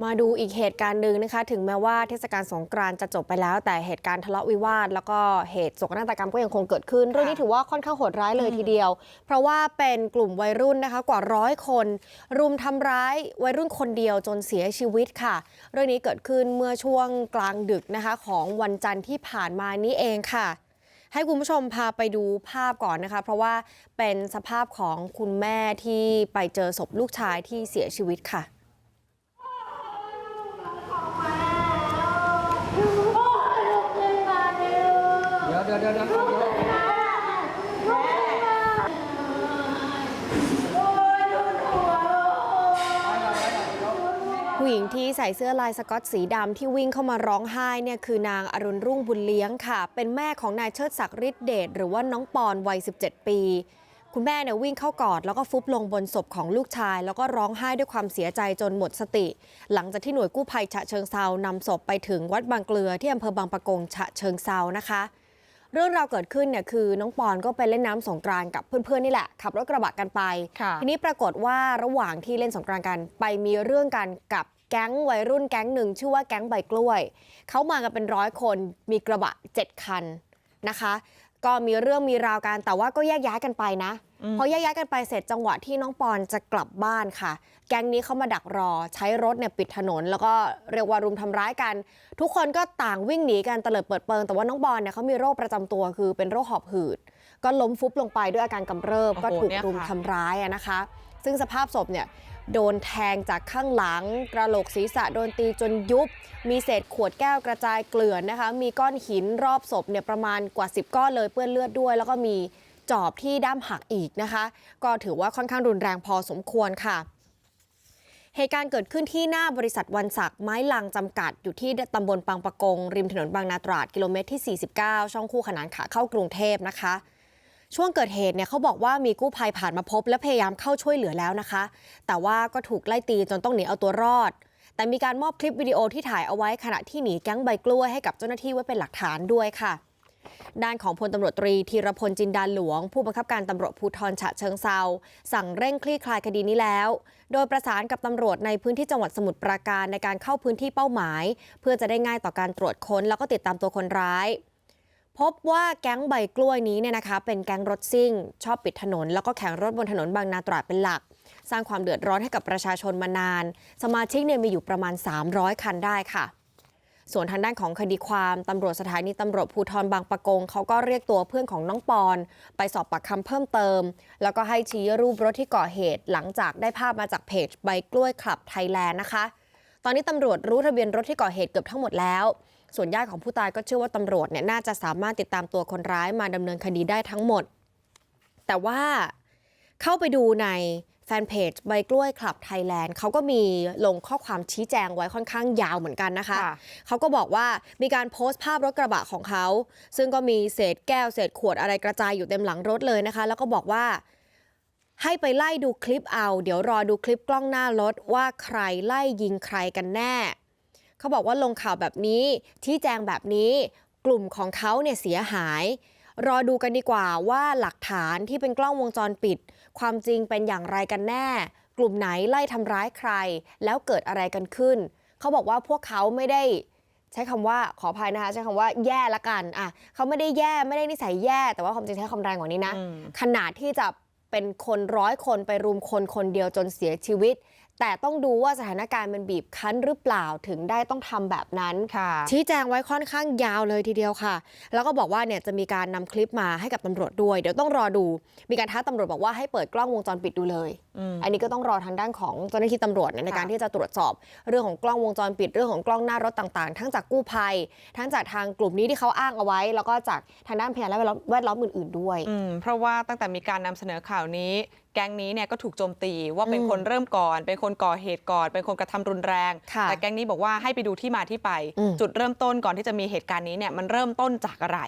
มาดูอีกเหตุการณ์หนึ่งนะคะ ถึงแม้ว่าเทศกาลสงกรานต์จะจบไปแล้ว แต่เหตุการณ์ทะเลาะวิวาท แล้วก็เหตุโศกนาฏกรรมก็ยังคงเกิดขึ้น เรื่องนี้ถือว่าค่อนข้างโหดร้ายเลยทีเดียว เพราะว่าเป็นกลุ่มวัยรุ่นนะคะกว่าร้อยคน รุมทำร้ายวัยรุ่นคนเดียวจนเสียชีวิตค่ะ เรื่องนี้เกิดขึ้นเมื่อช่วงกลางดึกนะคะ ของวันจันทร์ที่ผ่านมานี้เองค่ะให้คุณผู้ชมพาไปดูภาพก่อนนะคะ เพราะว่าเป็นสภาพของคุณแม่ที่ไปเจอศพลูกชายที่เสียชีวิตค่ะ ดี๋ยวเดี๋ยวเดี๋ยวผู้หญิงที่ใส่เสื้อลายสก๊อตสีดำที่วิ่งเข้ามาร้องไห้เนี่ยคือนางอรุณรุ่งบุญเลี้ยงค่ะ เป็นแม่ของนายเชิดศักดิ์ฤทธิเดชหรือว่าน้องปอนวัย 17 ปี คุณแม่เนี่ยวิ่งเข้ากอดแล้วก็ฟุบลงบนศพของลูกชาย แล้วก็ร้องไห้ด้วยความเสียใจจนหมดสติ หลังจากที่หน่วยกู้ภัยฉะเชิงเซานำศพไปถึงวัดบางเกลือที่อำเภอบางปะกงฉะเชิงเซานะคะ เรื่องราวเกิดขึ้นเนี่ยคือน้องปอนก็ไปเล่นน้ำสงกรานต์กับเพื่อนๆนี่แหละขับรถกระบะกันไปค่ะทีนี้ปรากฏว่าระหว่างที่เล่นสงกรานต์กันไปมีเรื่องกันกับแก๊งวัยรุ่นแก๊งหนึ่งชื่อว่าแก๊งใบกล้วยเขามากันเป็นร้อยคนมีกระบะเจ็ดคันนะคะ ก็มีเรื่องมีราวกันแต่ว่าก็แยกย้ายกันไปนะพอแยกย้ายกันไปเสร็จจังหวะที่น้องปอนจะกลับบ้านค่ะ แก๊งนี้เขามาดักรอ ใช้รถเนี่ยปิดถนน แล้วก็เรียกว่ารุมทำร้ายกัน ทุกคนก็ต่างวิ่งหนีกันเตลิดเปิดเปิงแต่ว่าน้องบอลเนี่ยเขามีโรคประจำตัวคือเป็นโรคหอบหืด ก็ล้มฟุบลงไปด้วยอาการกำเริบโอ้โหก็ถูกเนี่ยรุมค่ะทำร้ายอะนะคะ ซึ่งสภาพศพเนี่ย โดนแทงจากข้างหลัง กระโหลกศีรษะโดนตีจนยุบ มีเศษขวดแก้วกระจายเกลื่อนนะคะ มีก้อนหินรอบศพเนี่ยประมาณกว่า 10 ก้อนเลยเปื้อนเลือดด้วย แล้วก็มีจอบที่ด้ามหักอีกนะคะ ก็ถือว่าค่อนข้างรุนแรงพอสมควรค่ะ เหตุการณ์เกิดขึ้นที่หน้าบริษัทวันศักดิ์ไม้ลังจำกัด อยู่ที่ตำบลบางปะกง ริมถนนบางนาตราดกิโลเมตรที่ 49 ช่องคู่ขนานขาเข้ากรุงเทพนะคะ ช่วงเกิดเหตุเนี่ยเขาบอกว่ามีกู้ภัยผ่านมาพบและพยายามเข้าช่วยเหลือแล้วนะคะ แต่ว่าก็ถูกไล่ตีจนต้องหนีเอาตัวรอด แต่มีการมอบคลิปวิดีโอที่ถ่ายเอาไว้ขณะที่หนีแก๊งใบกล้วยให้กับเจ้าหน้าที่ไว้เป็นหลักฐานด้วยค่ะด้านของพลตำรวจตรีธีรพลจินดาหลวง ผู้บังคับการตำรวจภูธรฉะเชิงเซาสั่งเร่งคลี่คลายคดีนี้แล้ว โดยประสานกับตำรวจในพื้นที่จังหวัดสมุทรปราการในการเข้าพื้นที่เป้าหมาย เพื่อจะได้ง่ายต่อการตรวจค้นแล้วก็ติดตามตัวคนร้าย พบว่าแก๊งใบกล้วยนี้เนี่ยนะคะเป็นแก๊งรถซิ่ง ชอบปิดถนน แล้วก็แข่งรถบนถนนบางนาตราดเป็นหลัก สร้างความเดือดร้อนให้กับประชาชนมานาน สมาชิกเนี่ยมีอยู่ประมาณ 300 คันได้ค่ะ ส่วนทางด้านของคดีความตำรวจสถานีตำรวจภูธรบางปะกงเขาก็เรียกตัวเพื่อนของน้องปอน ไปสอบปากคำเพิ่มเติม แล้วก็ให้ชี้รูปรถที่ก่อเหตุ หลังจากได้ภาพมาจากเพจใบกล้วยคลับไทยแลนด์นะคะ ตอนนี้ตำรวจรู้ทะเบียนรถที่ก่อเหตุเกือบทั้งหมดแล้ว ส่วนญาติของผู้ตายก็เชื่อว่าตำรวจเนี่ยน่าจะสามารถติดตามตัวคนร้ายมาดำเนินคดีได้ทั้งหมด แต่ว่าเข้าไปดูในแฟนเพจใบกล้วยคลับไทยแลนด์เขาก็มีลงข้อความชี้แจงไว้ค่อนข้างยาวเหมือนกันนะคะค่ะเขาก็บอกว่ามีการโพสต์ภาพรถกระบะของเขา ซึ่งก็มีเศษแก้วเศษขวดอะไรกระจายอยู่เต็มหลังรถเลยนะคะ แล้วก็บอกว่าให้ไปไล่ดูคลิปเอา เดี๋ยวรอดูคลิปกล้องหน้ารถว่าใครไล่ยิงใครกันแน่ เขาบอกว่าลงข่าวแบบนี้ชี้แจงแบบนี้กลุ่มของเขาเนี่ยเสียหาย รอดูกันดีกว่าว่าหลักฐานที่เป็นกล้องวงจรปิด ความจริงเป็นอย่างไรกันแน่ กลุ่มไหนไล่ทำร้ายใคร แล้วเกิดอะไรกันขึ้น เขาบอกว่าพวกเขาไม่ได้ใช้คำว่าขออภัยนะคะใช้คำว่าแย่ละกันอะเขาไม่ได้แย่ไม่ได้นิสัยแย่แต่ว่าความจริงใช้คำแรงกว่านี้นะอืมขนาดที่จะเป็นคนร้อยคนไปรุมคนคนเดียวจนเสียชีวิต แต่ต้องดูว่าสถานการณ์มันบีบคั้นหรือเปล่าถึงได้ต้องทำแบบนั้นค่ะชี้แจงไว้ค่อนข้างยาวเลยทีเดียวค่ะ แล้วก็บอกว่าเนี่ยจะมีการนำคลิปมาให้กับตำรวจด้วย เดี๋ยวต้องรอดู มีการท้าตำรวจบอกว่าให้เปิดกล้องวงจรปิดดูเลยอืมอันนี้ก็ต้องรอทางด้านของเจ้าหน้าที่ตำรวจเนี่ยในค่ะการที่จะตรวจสอบ เรื่องของกล้องวงจรปิดเรื่องของกล้องหน้ารถต่างๆ ทั้งจากกู้ภัย ทั้งจากทางกลุ่มนี้ที่เขาอ้างเอาไว้ แล้วก็จากทางด้านพยานแวดล้อมแวดล้อมอื่นๆด้วยอืมเพราะว่าตั้งแต่มีการนำเสนอข่าวนี้แก๊งนี้เนี่ยก็ถูกโจมตีว่าเป็นอืมคนเริ่มก่อน เป็นคนก่อเหตุก่อน เป็นคนกระทำรุนแรงค่ะแต่แก๊งนี้บอกว่าให้ไปดูที่มาที่ไปอืมจุดเริ่มต้นก่อนที่จะมีเหตุการณ์นี้เนี่ยมันเริ่มต้นจากอะไร